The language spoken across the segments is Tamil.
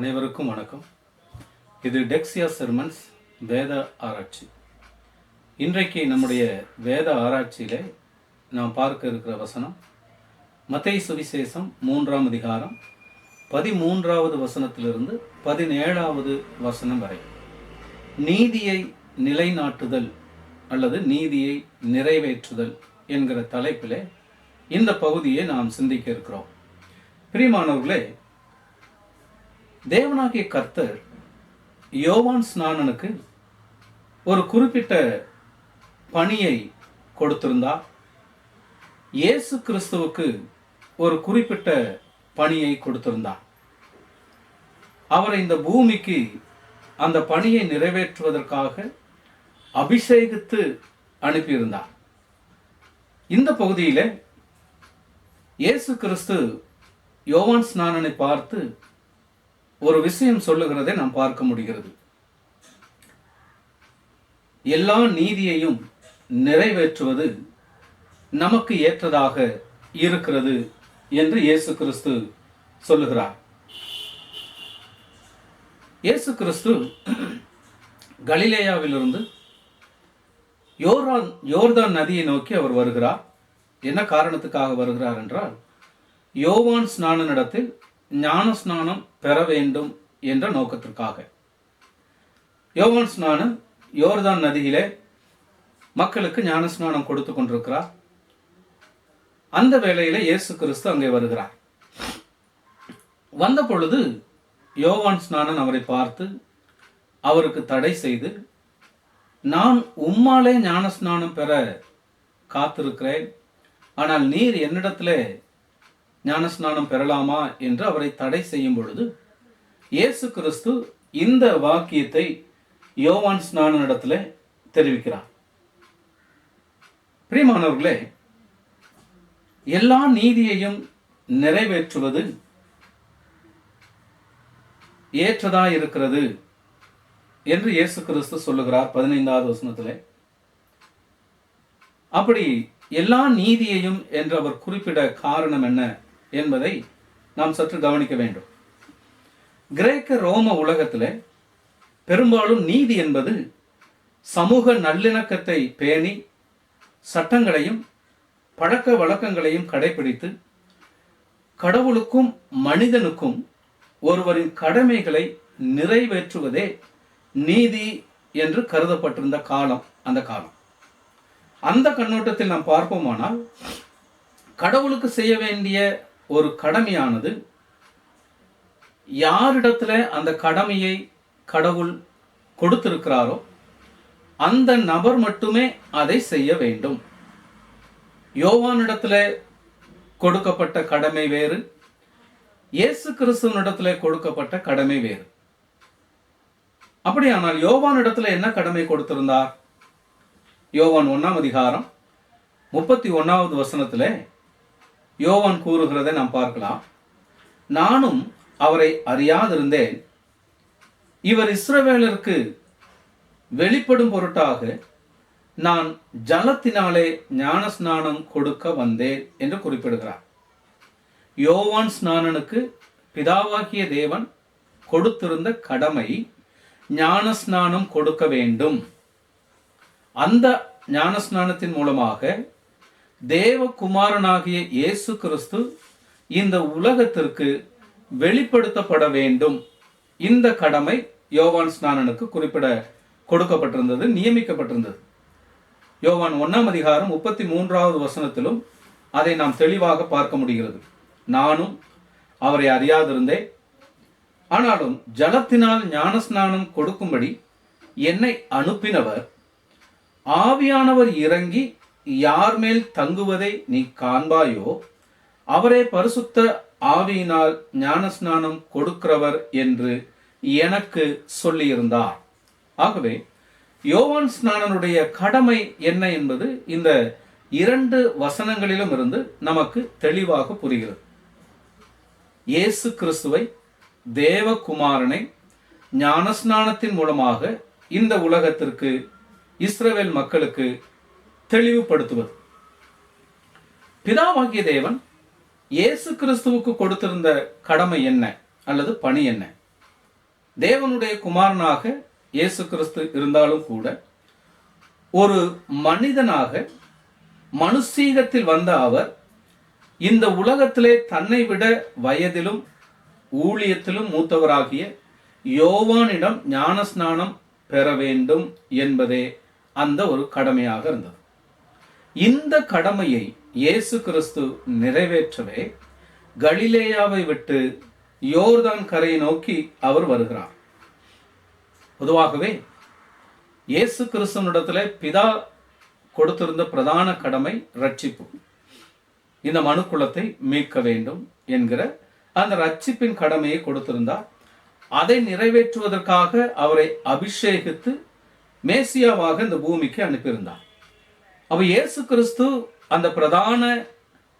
அனைவருக்கும் வணக்கம். இது டெக்ஸியா செர்மன்ஸ் வேத ஆராய்ச்சி. இன்றைக்கு நம்முடைய வேத ஆராய்ச்சியிலே நாம் பார்க்க இருக்கிற வசனம் மத்தை சுவிசேஷம் மூன்றாம் அதிகாரம் பதிமூன்றாவது வசனத்திலிருந்து பதினேழாவது வசனம் வரை. நீதியை நிலைநாட்டுதல் அல்லது நீதியை நிறைவேற்றுதல் என்கிற தலைப்பிலே இந்த பகுதியை நாம் சிந்திக்க இருக்கிறோம். பிரியமானவர்களே தேவனாகிய கர்த்தர் யோவான் ஸ்நானனுக்கு ஒரு குறிப்பிட்ட பணியை கொடுத்திருந்தார். இயேசு கிறிஸ்துவுக்கு ஒரு குறிப்பிட்ட பணியை கொடுத்திருந்தார். அவரை இந்த பூமிக்கு அந்த பணியை நிறைவேற்றுவதற்காக அபிஷேகித்து அனுப்பியிருந்தார். இந்த பகுதியில் இயேசு கிறிஸ்து யோவான் ஸ்நானனை பார்த்து ஒரு விஷயம் சொல்லுகிறதை நாம் பார்க்க முடிகிறது. எல்லா நீதியையும் நிறைவேற்றுவது நமக்கு ஏற்றதாக இருக்கிறது என்று இயேசு கிறிஸ்து சொல்லுகிறார். இயேசு கிறிஸ்து கலிலேயாவிலிருந்து யோர்தான் யோர்தான் நதியை நோக்கி அவர் வருகிறார். என்ன காரணத்துக்காக வருகிறார் என்றால் யோவான் ஸ்நான நடத்தில் ஞான ஸ்நானம் பெற வேண்டும் என்ற நோக்கத்திற்காக. யோவான் ஸ்நானம் யோர்தான் நதியிலே மக்களுக்கு ஞான ஸ்நானம் கொடுத்து கொண்டிருக்கிறார். அந்த வேளையில இயேசு கிறிஸ்து அங்கே வருகிறார். வந்த பொழுது யோவான் ஸ்நானன் அவரை பார்த்து அவருக்கு தடை செய்து நான் உம்மாலே ஞான ஸ்நானம் பெற காத்திருக்கிறேன். ஆனால் நீர் என்னிடத்துல ஞானஸ்நானம் பெறலாமா என்று அவரை தடை செய்யும் பொழுது இயேசு கிறிஸ்து இந்த வாக்கியத்தை யோவான் ஸ்நான இடத்துல தெரிவிக்கிறார். பிரியமானவர்களே எல்லா நீதியையும் நிறைவேற்றுவது ஏற்றதா இருக்கிறது என்று இயேசு கிறிஸ்து சொல்லுகிறார் பதினைந்தாவது வசனத்தில். அப்படி எல்லா நீதியையும் என்று அவர் குறிப்பிட காரணம் என்ன? என்பதை நாம் சற்று கவனிக்க வேண்டும். கிரேக்க ரோம உலகத்தில் பெரும்பாலும் நீதி என்பது சமூக நல்லிணக்கத்தை பேணி சட்டங்களையும் பழக்க வழக்கங்களையும் கடைபிடித்து கடவுளுக்கும் மனிதனுக்கும் ஒருவரின் கடமைகளை நிறைவேற்றுவதே நீதி என்று கருதப்பட்டிருந்த காலம் அந்த காலம். அந்த கண்ணோட்டத்தில் நாம் பார்ப்போமானால் கடவுளுக்கு செய்ய வேண்டிய ஒரு கடமையானது. யாரிடத்துல அந்த கடமையை கடவுள் கொடுத்திருக்கிறாரோ அந்த நபர் மட்டுமே அதை செய்ய வேண்டும். யோவானிடத்துல கொடுக்கப்பட்ட கடமை வேறு இயேசு கிறிஸ்துவனிடத்துல கொடுக்கப்பட்ட கடமை வேறு. அப்படியானால் யோவானிடத்துல என்ன கடமை கொடுத்திருந்தார்? யோவான் ஒன்னாம் அதிகாரம் முப்பத்தி ஒன்னாவது வசனத்துல யோவான் கூறுகிறதை நாம் பார்க்கலாம். நானும் அவரை அறியாதிருந்தேன். இவர் இஸ்ரவேலருக்கு வெளிப்படும் பொருட்டாக நான் ஜலத்தினாலே ஞான ஸ்நானம் கொடுக்க வந்தேன் என்று குறிப்பிடுகிறார். யோவான் ஸ்நானனுக்கு பிதாவாகிய தேவன் கொடுத்திருந்த கடமை ஞான ஸ்நானம் கொடுக்க வேண்டும். அந்த ஞானஸ்நானத்தின் மூலமாக தேவகுமாரனாகிய இயேசு கிறிஸ்து இந்த உலகத்திற்கு வெளிப்படுத்தப்பட வேண்டும். இந்த கடமை யோவான் ஸ்நானனுக்கு குறிப்பிட கொடுக்கப்பட்டிருந்தது நியமிக்கப்பட்டிருந்தது. யோவான் ஒன்னாம் அதிகாரம் முப்பத்தி மூன்றாவது வசனத்திலும் அதை நாம் தெளிவாக பார்க்க முடிகிறது. நானும் அவரை அறியாதிருந்தேன். ஆனாலும் ஜலத்தினால் ஞானஸ்நானம் கொடுக்கும்படி என்னை அனுப்பினவர். ஆவியானவர் இறங்கி யார் மேல் தங்குவதை நீ காண்பாயோ அவரே பரிசுத்த ஆவியினால் ஞானஸ்நானம் கொடுக்கிறவர் என்று எனக்கு சொல்லியிருந்தார். ஆகவே யோவான் ஸ்நானனுடைய கடமை என்ன என்பது இந்த இரண்டு வசனங்களிலும் இருந்து நமக்கு தெளிவாக புரிகிறது. இயேசு கிறிஸ்துவை தேவகுமாரனை ஞானஸ்நானத்தின் மூலமாக இந்த உலகத்திற்கு இஸ்ரவேல் மக்களுக்கு தெளிவுபடுத்துவது. பிதாவாகிய தேவன் இயேசு கிறிஸ்துவுக்கு கொடுத்திருந்த கடமை என்ன அல்லது பணி என்ன? தேவனுடைய குமாரனாக இயேசு கிறிஸ்து இருந்தாலும் கூட ஒரு மனிதனாக மனுஷீகத்தில் வந்த அவர் இந்த உலகத்திலே தன்னை விட வயதிலும் ஊழியத்திலும் மூத்தவராகிய யோவானிடம் ஞானஸ்நானம் பெற வேண்டும் என்பதே அந்த ஒரு கடமையாக இருந்தது. இந்த கடமையை இயேசு கிறிஸ்து நிறைவேற்றவே கலிலேயாவை விட்டு யோர்தான் கரையை நோக்கி அவர் வருகிறார். பொதுவாகவே இயேசு கிறிஸ்தனிடத்துல பிதா கொடுத்திருந்த பிரதான கடமை ரட்சிப்பு இந்த மனுக்குலத்தை மீட்க வேண்டும் என்கிற அந்த ரட்சிப்பின் கடமையை கொடுத்திருந்தார். அதை நிறைவேற்றுவதற்காக அவரை அபிஷேகித்து மேசியாவாக இந்த பூமிக்கு அனுப்பியிருந்தார். அப்ப இயேசு கிறிஸ்து அந்த பிரதான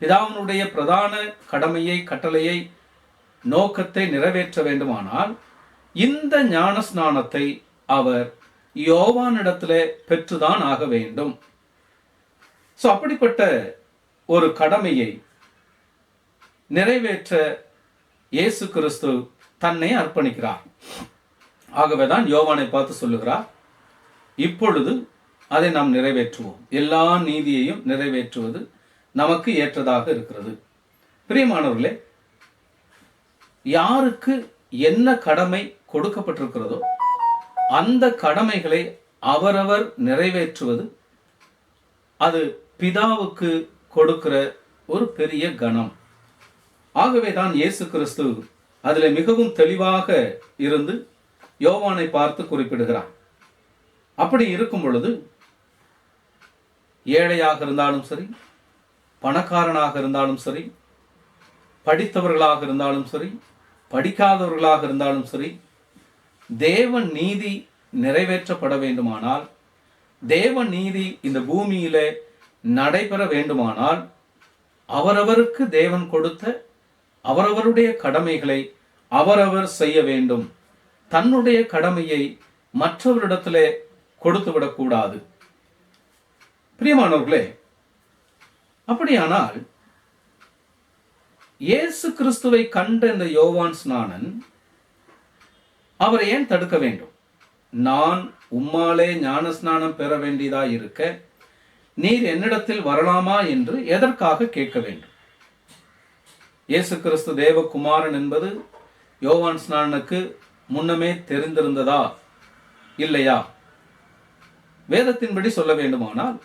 பிதாவினுடைய பிரதான கடமையை கட்டளையை நோக்கத்தை நிறைவேற்ற வேண்டுமானால் இந்த ஞான ஸ்நானத்தை அவர் யோவானிடத்துல பெற்றுதான் ஆக வேண்டும். ஸோ அப்படிப்பட்ட ஒரு கடமையை நிறைவேற்ற இயேசு கிறிஸ்து தன்னை அர்ப்பணிக்கிறார். ஆகவேதான் யோவானை பார்த்து சொல்லுகிறார். இப்பொழுது அதை நாம் நிறைவேற்றுவோம். எல்லா நீதியையும் நிறைவேற்றுவது நமக்கு ஏற்றதாக இருக்கிறது. பிரியமானவர்களே யாருக்கு என்ன கடமை கொடுக்கப்பட்டிருக்கிறதோ அந்த கடமைகளை அவரவர் நிறைவேற்றுவது அது பிதாவுக்கு கொடுக்கிற ஒரு பெரிய கணம். ஆகவே தான் இயேசு கிறிஸ்து அதில் மிகவும் தெளிவாக இருந்து யோவானை பார்த்து குறிப்பிடுகிறார். அப்படி இருக்கும் பொழுது ஏழையாக இருந்தாலும் சரி பணக்காரனாக இருந்தாலும் சரி படித்தவர்களாக இருந்தாலும் சரி படிக்காதவர்களாக இருந்தாலும் சரி தேவன் நீதி நிறைவேற்றப்பட வேண்டுமானால் தேவன் நீதி இந்த பூமியில நடைபெற வேண்டுமானால் அவரவருக்கு தேவன் கொடுத்த அவரவருடைய கடமைகளை அவரவர் செய்ய வேண்டும். தன்னுடைய கடமையை மற்றவரிடத்திலே கொடுத்து விடக்கூடாது பிரியமானவர்களே அப்படியானால் இயேசு கிறிஸ்துவை கண்ட இந்த யோவான் ஸ்நானன் அவரை ஏன் தடுக்க வேண்டும்? நான் உம்மாலே ஞான ஸ்நானம் பெற வேண்டியதா இருக்க நீர் என்னிடத்தில் வரலாமா என்று எதற்காக கேட்க வேண்டும்? இயேசு கிறிஸ்து தேவகுமாரன் என்பது யோவான் ஸ்நானனுக்கு முன்னமே தெரிந்திருந்ததா? இல்லையா? வேதத்தின்படி சொல்ல வேண்டுமானால்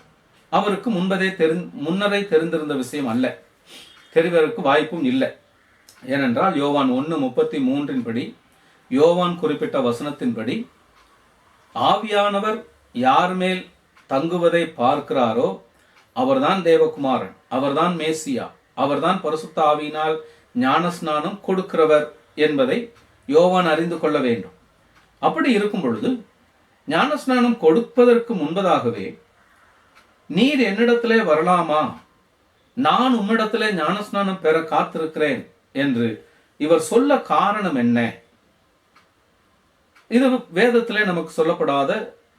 அவருக்கு முன்பதே தெரி முன்னரே தெரிந்திருந்த விஷயம் அல்ல. தெரிவதற்கு வாய்ப்பும் இல்லை. ஏனென்றால் யோவான் ஒன்று முப்பத்தி மூன்றின் படி யோவான் குறிப்பிட்ட வசனத்தின்படி ஆவியானவர் யார் மேல் தங்குவதை பார்க்கிறாரோ அவர்தான் தேவகுமாரன் அவர்தான் மேசியா அவர்தான் பரிசுத்த ஆவியினால் ஞானஸ்நானம் கொடுக்கிறவர் என்பதை யோவான் அறிந்து கொள்ள வேண்டும். அப்படி இருக்கும் பொழுது ஞானஸ்நானம் கொடுப்பதற்கு முன்பதாகவே நீர் என்னிடத்திலே வரலாமா? நான் உம்மிடத்திலே ஞானஸ்நானம் பெற காத்திருக்கிறேன் என்று இவர் சொல்ல காரணம் என்ன? இது வேதத்திலே நமக்கு சொல்லப்படாத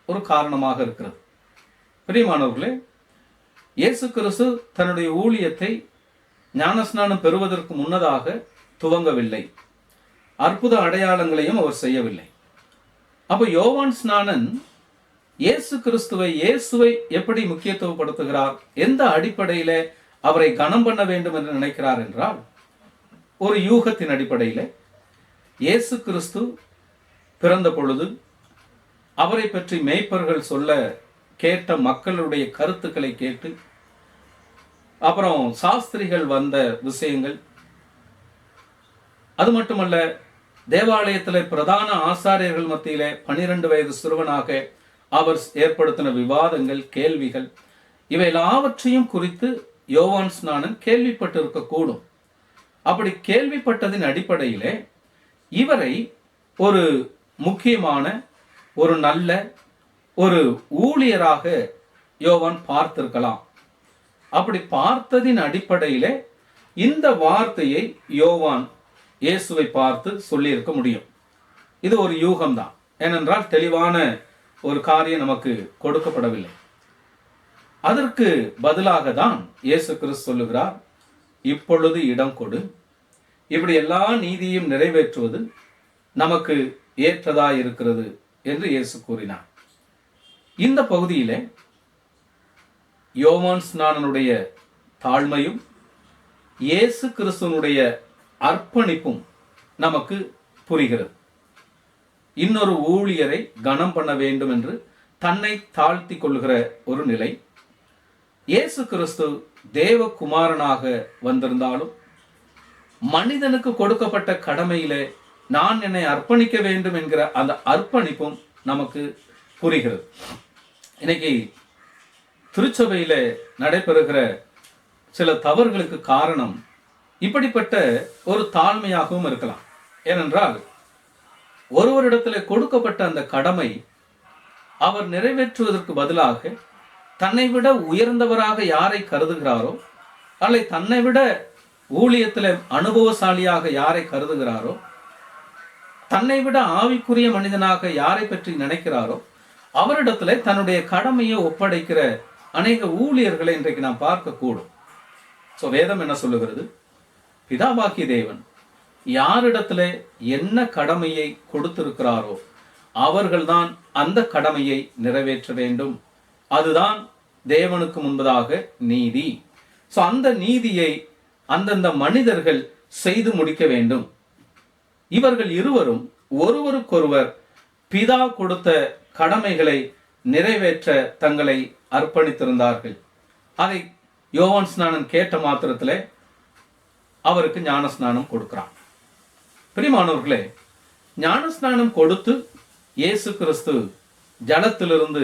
ஒரு காரணமாக இருக்கிறது. பிரியமானவர்களே இயேசு கிறிஸ்து தன்னுடைய ஊழியத்தை ஞானஸ்நானம் பெறுவதற்கு முன்னதாக துவங்கவில்லை. அற்புத அடையாளங்களையும் அவர் செய்யவில்லை. அப்போ யோவான் ஸ்நானன் இயேசு கிறிஸ்துவை இயேசுவை எப்படி முக்கியத்துவப்படுத்துகிறார்? எந்த அடிப்படையில அவரை கனம் பண்ண வேண்டும் என்று நினைக்கிறார் என்றால் ஒரு யூகத்தின் அடிப்படையில இயேசு கிறிஸ்து பிறந்த பொழுது அவரை பற்றி மேய்ப்பர்கள் சொல்ல கேட்ட மக்களுடைய கருத்துக்களை கேட்டு அப்புறம் சாஸ்திரிகள் வந்த விஷயங்கள் அது மட்டுமல்ல தேவாலயத்தில் பிரதான ஆசாரியர்கள் மத்தியில பனிரெண்டு வயது சிறுவனாக அவர் ஏற்படுத்தின விவாதங்கள் கேள்விகள் இவை எல்லாவற்றையும் குறித்து யோவான் ஸ்நானன் கேள்விப்பட்டிருக்க கூடும் அப்படி கேள்விப்பட்டதின் அடிப்படையிலே இவரை ஒரு முக்கியமான ஒரு நல்ல ஒரு ஊழியராக யோவான் பார்த்திருக்கலாம். அப்படி பார்த்ததின் அடிப்படையிலே இந்த வார்த்தையை யோவான் இயேசுவை பார்த்து சொல்லியிருக்க முடியும். இது ஒரு யூகம்தான். ஏனென்றால் தெளிவான ஒரு காரியம் நமக்கு கொடுக்கப்படவில்லை. அதற்கு பதிலாக தான் இயேசு கிறிஸ்து சொல்லுகிறார் இப்பொழுது இடம் கொடு. இப்படி எல்லா நீதியும் நிறைவேற்றுவது நமக்கு ஏற்றதா இருக்கிறது என்று இயேசு கூறினார். இந்த பகுதியிலே யோமான் ஸ்நானனுடைய தாழ்மையும் இயேசு கிறிஸ்துவனுடைய அர்ப்பணிப்பும் நமக்கு புரிகிறது. இன்னொரு ஊழியரை கனம் பண்ண வேண்டும் என்று தன்னை தாழ்த்தி கொள்கிற ஒரு நிலை. இயேசு கிறிஸ்து தேவகுமாரனாக வந்திருந்தாலும் மனிதனுக்கு கொடுக்கப்பட்ட கடமையிலே நான் என்னை அர்ப்பணிக்க வேண்டும் என்கிற அந்த அர்ப்பணிப்பும் நமக்கு புரிகிறது. இன்னைக்கு திருச்சபையில நடைபெறுகிற சில தவறுகளுக்கு காரணம் இப்படிப்பட்ட ஒரு தாழ்மையாகவும் இருக்கலாம். ஏனென்றால் ஒருவரிடத்தில் கொடுக்கப்பட்ட அந்த கடமை அவர் நிறைவேற்றுவதற்கு பதிலாக தன்னை விட உயர்ந்தவராக யாரை கருதுகிறாரோ அல்லது தன்னை விட ஊழியத்தில் அனுபவசாலியாக யாரை கருதுகிறாரோ தன்னை விட ஆவிக்குரிய மனிதனாக யாரை பற்றி நினைக்கிறாரோ அவரிடத்துல தன்னுடைய கடமையை ஒப்படைக்கிற அநேக ஊழியர்களை இன்றைக்கு நாம் பார்க்கக்கூடும். ஸோ வேதம் என்ன சொல்லுகிறது? பிதாவாக்கிய தேவன் யாரிடத்துல என்ன கடமையை கொடுத்திருக்கிறாரோ அவர்கள்தான் அந்த கடமையை நிறைவேற்ற வேண்டும். அதுதான் தேவனுக்கு முன்பதாக நீதி. ஸோ அந்த நீதியை அந்தந்த மனிதர்கள் செய்து முடிக்க வேண்டும். இவர்கள் இருவரும் ஒருவருக்கொருவர் பிதா கொடுத்த கடமைகளை நிறைவேற்ற தங்களை அர்ப்பணித்திருந்தார்கள். அதை யோவான் ஸ்நானன் கேட்ட மாத்திரத்திலே அவருக்கு ஞான ஸ்நானம் கொடுக்கிறான். பிரிமானவர்களே ஞானஸ்நானம் கொடுத்து இயேசு கிறிஸ்து ஜலத்திலிருந்து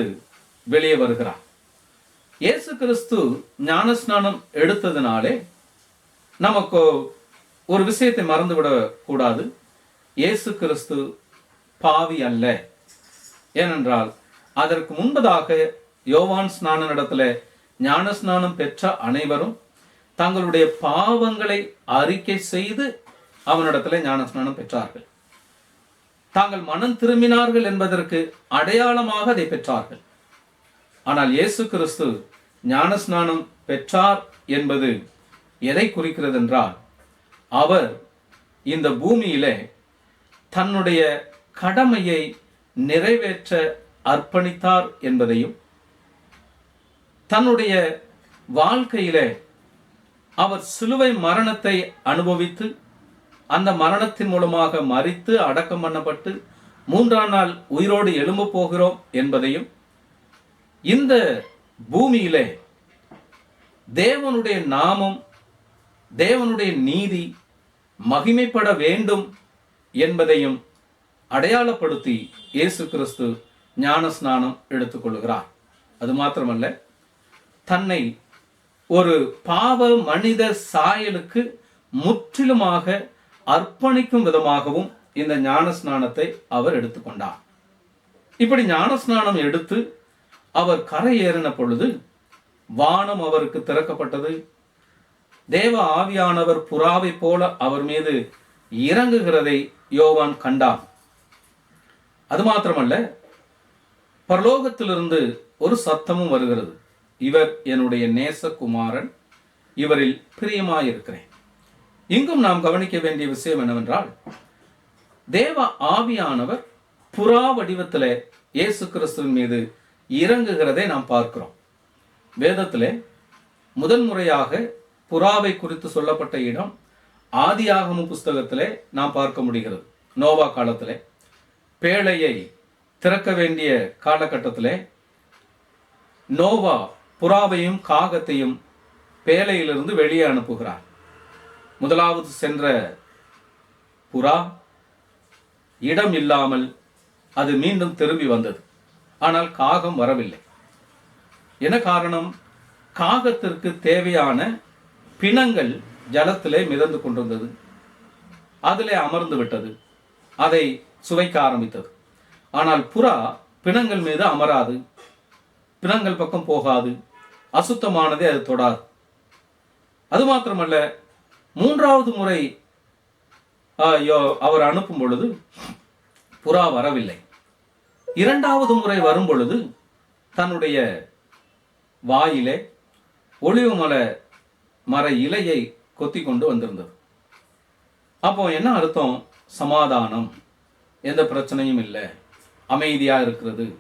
வெளியே வருகிறார். இயேசு கிறிஸ்து ஞானஸ்நானம் எடுத்ததுனாலே எடுத்ததினாலே நமக்கு ஒரு விஷயத்தை மறந்துவிடக்கூடாது இயேசு கிறிஸ்து பாவி அல்ல. ஏனென்றால் அதற்கு முன்பதாக யோவான் ஸ்நான இடத்துல ஞானஸ்நானம் பெற்ற அனைவரும் தங்களுடைய பாவங்களை அறிக்கை செய்து அவனிடத்துல ஞானஸ்நானம் பெற்றார்கள். தாங்கள் மனம் திரும்பினார்கள் என்பதற்கு அடையாளமாக அதை பெற்றார்கள். ஆனால் இயேசு கிறிஸ்து ஞானஸ்நானம் பெற்றார் என்பது எதை குறிக்கிறது என்றால் அவர் இந்த பூமியிலே தன்னுடைய கடமையை நிறைவேற்ற அர்ப்பணித்தார் என்பதையும் தன்னுடைய வாழ்க்கையிலே அவர் சிலுவை மரணத்தை அனுபவித்து அந்த மரணத்தின் மூலமாக மறித்து அடக்கம் பண்ணப்பட்டு மூன்றாம் நாள் உயிரோடு எழும்ப போகிறோம் என்பதையும் இந்த பூமியிலே தேவனுடைய நாமம் தேவனுடைய நீதி மகிமைப்பட வேண்டும் என்பதையும் அடையாளப்படுத்தி இயேசு கிறிஸ்து ஞான ஸ்நானம் எடுத்துக்கொள்கிறார். அது மாத்திரமல்ல தன்னை ஒரு பாவ மனித சாயலுக்கு முற்றிலுமாக அர்ப்பணிக்கும் விதமாகவும் இந்த ஞான ஸ்நானத்தை அவர் எடுத்துக்கொண்டார். இப்படி ஞான ஸ்நானம் எடுத்து அவர் கரை ஏறின பொழுது வானம் அவருக்கு திறக்கப்பட்டது. தேவ ஆவியானவர் புறாவை போல அவர் மீது இறங்குகிறதை யோவான் கண்டான். அது மாத்திரமல்ல பரலோகத்திலிருந்து ஒரு சத்தமும் வருகிறது. இவர் என்னுடைய நேசகுமாரன் இவரில் பிரியமாயிருக்கிறேன். இங்கும் நாம் கவனிக்க வேண்டிய விஷயம் என்னவென்றால் தேவ ஆவியானவர் புறா வடிவத்திலே இயேசு கிறிஸ்துவின் மீது இறங்குகிறதை நாம் பார்க்கிறோம். வேதத்தில் முதன் முறையாக புறாவை குறித்து சொல்லப்பட்ட இடம் ஆதியாகம புஸ்தகத்திலே நாம் பார்க்க முடிகிறது. நோவா காலத்திலே பேழையை திறக்க வேண்டிய காலகட்டத்திலே நோவா புறாவையும் காகத்தையும் பேழையிலிருந்து வெளியே அனுப்புகிறார். முதலாவது சென்ற புறா இடம் இல்லாமல் அது மீண்டும் திரும்பி வந்தது. ஆனால் காகம் வரவில்லை. என்ன காரணம்? காகத்திற்கு தேவையான பிணங்கள் ஜலத்திலே மிதந்து கொண்டிருந்தது. அதிலே அமர்ந்து விட்டது. அதை சுவைக்க ஆரம்பித்தது. ஆனால் புறா பிணங்கள் மீது அமராது. பிணங்கள் பக்கம் போகாது. அசுத்தமானதை அது தொடாது. அது மாத்திரமல்ல மூன்றாவது முறை யோ- அவர் அனுப்பும் பொழுது புறா வரவில்லை. இரண்டாவது முறை வரும் பொழுது தன்னுடைய வாயிலே ஒளிவு மல மர இலையை கொத்தி கொண்டு வந்திருந்தது. அப்போ என்ன அர்த்தம்? சமாதானம். எந்த பிரச்சனையும் இல்லை. அமைதியா இருக்கிறது.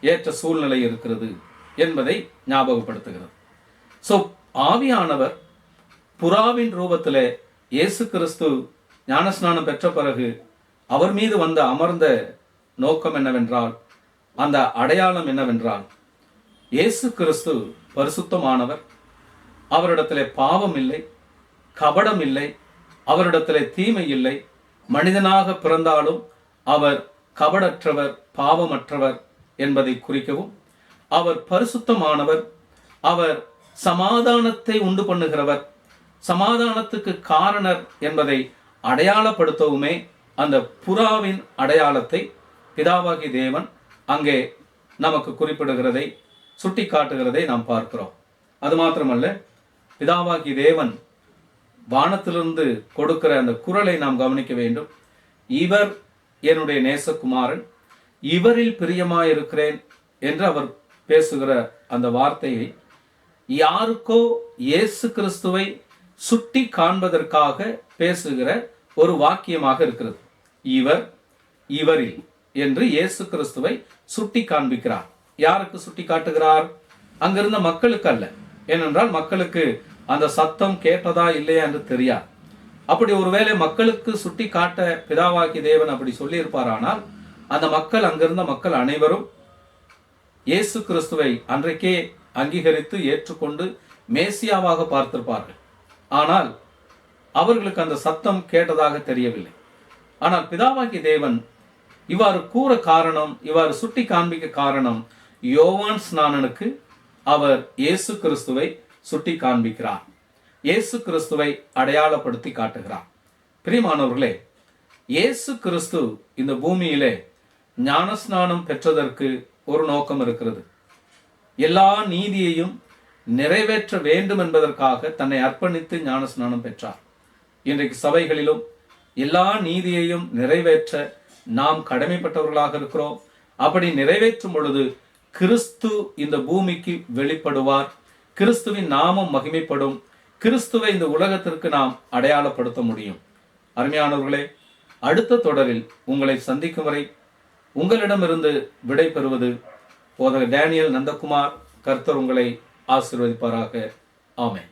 ஏற்ற சூழ்நிலை இருக்கிறது என்பதை ஞாபகப்படுத்துகிறது. ஸோ ஆவியானவர் புறாவின் ரூபத்திலே இயேசு கிறிஸ்து ஞானஸ்நானம் பெற்ற பிறகு அவர் மீது வந்த அமர்ந்த நோக்கம் என்னவென்றால் அந்த அடையாளம் என்னவென்றால் இயேசு கிறிஸ்து பரிசுத்தமானவர். அவரிடத்திலே பாவம் இல்லை கபடம் இல்லை அவரிடத்திலே தீமை இல்லை. மனிதனாக பிறந்தாலும் அவர் கபடற்றவர் பாவமற்றவர் என்பதை குறிக்கவும் அவர் பரிசுத்தமானவர் அவர் சமாதானத்தை உண்டு பண்ணுகிறவர் சமாதானத்துக்கு காரணர் என்பதை அடையாளப்படுத்தவுமே அந்த புறாவின் அடையாளத்தை பிதாவாகி தேவன் அங்கே நமக்கு குறிப்பிடுகிறதை சுட்டி காட்டுகிறதை நாம் பார்க்கிறோம். அது மாத்திரமல்ல பிதாவாகி தேவன் வானத்திலிருந்து கொடுக்கிற அந்த குரலை நாம் கவனிக்க வேண்டும். இவர் என்னுடைய நேசகுமாரன் இவரில் பிரியமாயிருக்கிறேன் என்று அவர் பேசுகிற அந்த வார்த்தையை யாருக்கோ இயேசு கிறிஸ்துவை சுட்டி காண்பதற்காக பேசுகிற ஒரு வாக்கியமாக இருக்கிறது. இவர் இவரில் என்று இயேசு கிறிஸ்துவை சுட்டி காண்பிக்கிறார். யாருக்கு சுட்டி காட்டுகிறார்? அங்கிருந்த மக்களுக்கு அல்ல. ஏனென்றால் மக்களுக்கு அந்த சத்தம் கேட்டதா இல்லையா என்று தெரியாது. அப்படி ஒருவேளை மக்களுக்கு சுட்டி காட்ட பிதாவாக்கி தேவன் அப்படி சொல்லியிருப்பாரானால் அந்த மக்கள் அங்கிருந்த மக்கள் அனைவரும் இயேசு கிறிஸ்துவை அன்றைக்கே அங்கீகரித்து ஏற்றுக்கொண்டு மேசியாவாக பார்த்திருப்பார்கள். ஆனால் அவர்களுக்கு அந்த சத்தம் கேட்டதாக தெரியவில்லை. ஆனால் பிதாவாகி தேவன் இவ்வாறு கூற காரணம் இவ்வாறு சுட்டி காண்பிக்க காரணம் யோவான் ஸ்நானனுக்கு அவர் இயேசு கிறிஸ்துவை சுட்டி காண்பிக்கிறார். இயேசு கிறிஸ்துவை அடையாளப்படுத்தி காட்டுகிறார். பிரியமானவர்களே இயேசு கிறிஸ்து இந்த பூமியிலே ஞானஸ்நானம் பெற்றதற்கு ஒரு நோக்கம் இருக்கிறது. எல்லா நீதியையும் நிறைவேற்ற வேண்டும் என்பதற்காக தன்னை அர்ப்பணித்து ஞானஸ்நானம் பெற்றார். இன்றைக்கு சபைகளிலும் எல்லா நீதியையும் நிறைவேற்ற நாம் கடமைப்பட்டவர்களாக இருக்கிறோம். அப்படி நிறைவேற்றும் பொழுது கிறிஸ்து இந்த பூமிக்கு வெளிப்படுவார். கிறிஸ்துவின் நாமம் மகிமைப்படும். கிறிஸ்துவை இந்த உலகத்திற்கு நாம் அடையாளப்படுத்த முடியும். அருமையானவர்களே அடுத்த தொடரில் உங்களை சந்திக்கும் வரை உங்களிடமிருந்து விடை பெறுவது போதகர் டேனியல் நந்தகுமார். கர்த்தர் உங்களை ஆசிர்வதிப்பாராக. ஆமே